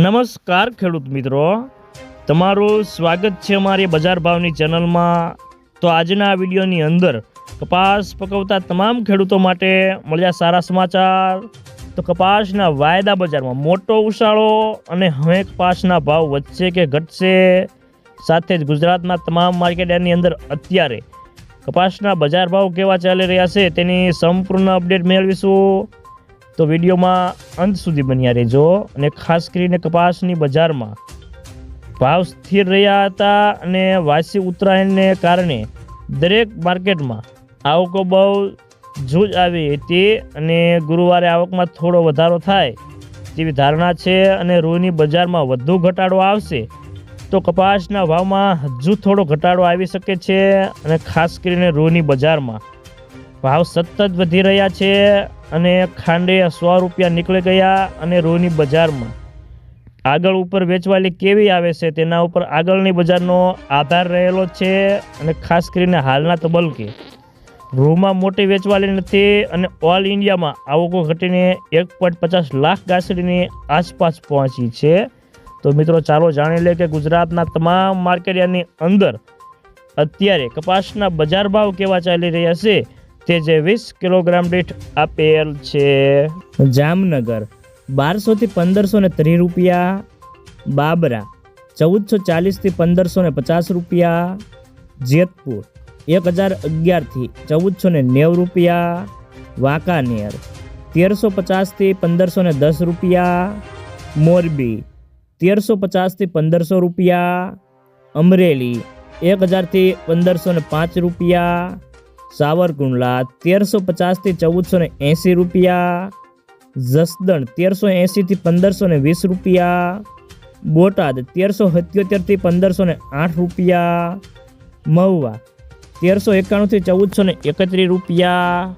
નમસ્કાર ખેડૂત મિત્રો. તમારું સ્વાગત છે અમારી બજાર ભાવની ચેનલમાં. તો આજના વિડીયોની અંદર કપાસ પકવતા તમામ ખેડૂતો માટે મળ્યા સારા સમાચાર. તો કપાસના વાયદા બજારમાં મોટો ઉછાળો અને હવે કપાસના ભાવ વધશે કે ઘટશે? સાથે જ ગુજરાતના તમામ માર્કેટની અંદર અત્યારે કપાસના બજાર ભાવ કેવા ચાલી રહ્યા છે તેની સંપૂર્ણ અપડેટ મેળવીશું. તો વિડીયોમાં અંત સુધી બન્યા રહેજો અને ખાસ કરીને કપાસની બજારમાં ભાવ સ્થિર રહ્યા હતા અને વાસી ઉત્તરાયણને કારણે દરેક માર્કેટમાં આવકો બહુ જૂજ આવી હતી અને ગુરુવારે આવકમાં થોડો વધારો થાય તેવી ધારણા છે અને રૂની બજારમાં વધુ ઘટાડો આવશે તો કપાસના ભાવમાં હજુ થોડો ઘટાડો આવી શકે છે અને ખાસ કરીને રૂની બજારમાં ભાવ સતત વધી રહ્યા છે અને ખાંડે સો રૂપિયા નીકળી ગયા અને રૂની બજારમાં. આગળ ઉપર વેચવાલી કેવી આવે છે તેના ઉપર આગળની બજારનો આધાર રહેલો છે અને ખાસ કરીને હાલના તબલકે. રૂમાં મોટી વેચવાલી નથી અને ઓલ ઇન્ડિયામાં આવકો ઘટીને એક પોઈન્ટ પચાસ લાખ ગાસડીની આસપાસ પહોંચી છે. તો મિત્રો, ચાલો જાણી લે કે ગુજરાતના તમામ માર્કેટની અંદર અત્યારે કપાસના બજાર ભાવ કેવા ચાલી રહ્યા છે. તે જે વીસ કિલોગ્રામ દીઠ આપેલ છે. જામનગર, બારસોથી પંદરસો ને ત્રીસ રૂપિયા. બાબરા, ચૌદસો ચાલીસથી પંદરસો ને પચાસ રૂપિયા. જેતપુર, એક હજાર અગિયારથી ચૌદસો ને નેવું રૂપિયા. વાંકાનેર, તેરસો પચાસથી પંદરસો ને દસ રૂપિયા. મોરબી, તેરસો પચાસથી પંદરસો રૂપિયા. અમરેલી, એક હજારથી પંદરસો ને પાંચ રૂપિયા. સાવરકુંડલા તેરસો પચાસથી ચૌદસો ને એંસી રૂપિયા, જસદણ તેરસો એંસીથી પંદરસો ને વીસ રૂપિયા, બોટાદ તેરસો સત્યોતેરથી પંદરસો ને આઠ રૂપિયા, મહુવા તેરસો એકાણુંથી ચૌદસો ને એકત્રીસ રૂપિયા